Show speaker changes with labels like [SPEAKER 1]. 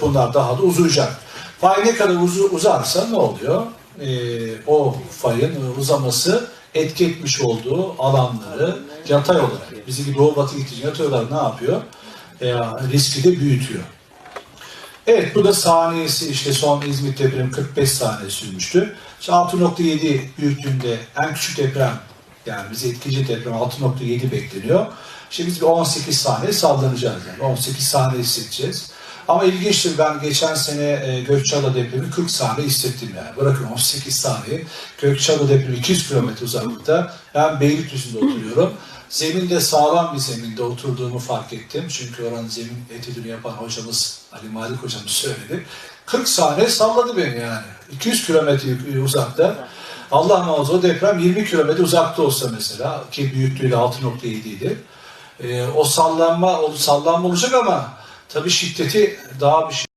[SPEAKER 1] bunlar daha da uzayacak. Fay ne kadar uzu- uzarsa ne oluyor? Ee, o fayın uzaması etki etmiş olduğu alanları yatay olarak, bizi gibi doğu batı gidici yatay olarak ne yapıyor? Ee, riski de büyütüyor. Evet bu da saniyesi işte son İzmit depremi 45 saniye sürmüştü. İşte 6.7 büyüklüğünde en küçük deprem yani bize etkileyici deprem 6.7 bekleniyor. İşte biz bir 18 saniye sallanacağız yani 18 saniye hissedeceğiz. Ama ilginçtir ben geçen sene e, Gökçeada depremi 40 saniye hissettim yani. Bırakın 18 saniye. Gökçeada depremi 200 kilometre uzaklıkta. Ben Beylikdüzü'nde oturuyorum. Zeminde sağlam bir zeminde oturduğumu fark ettim. Çünkü oranın zemin etüdünü yapan hocamız Ali Malik hocamız söyledi. 40 saniye salladı beni yani. 200 kilometre uzakta. Allah muhafaza o deprem 20 kilometre uzakta olsa mesela ki büyüklüğüyle 6.7 idi. Ee, o sallanma, o sallanma olacak ama tabii şiddeti daha bir şey.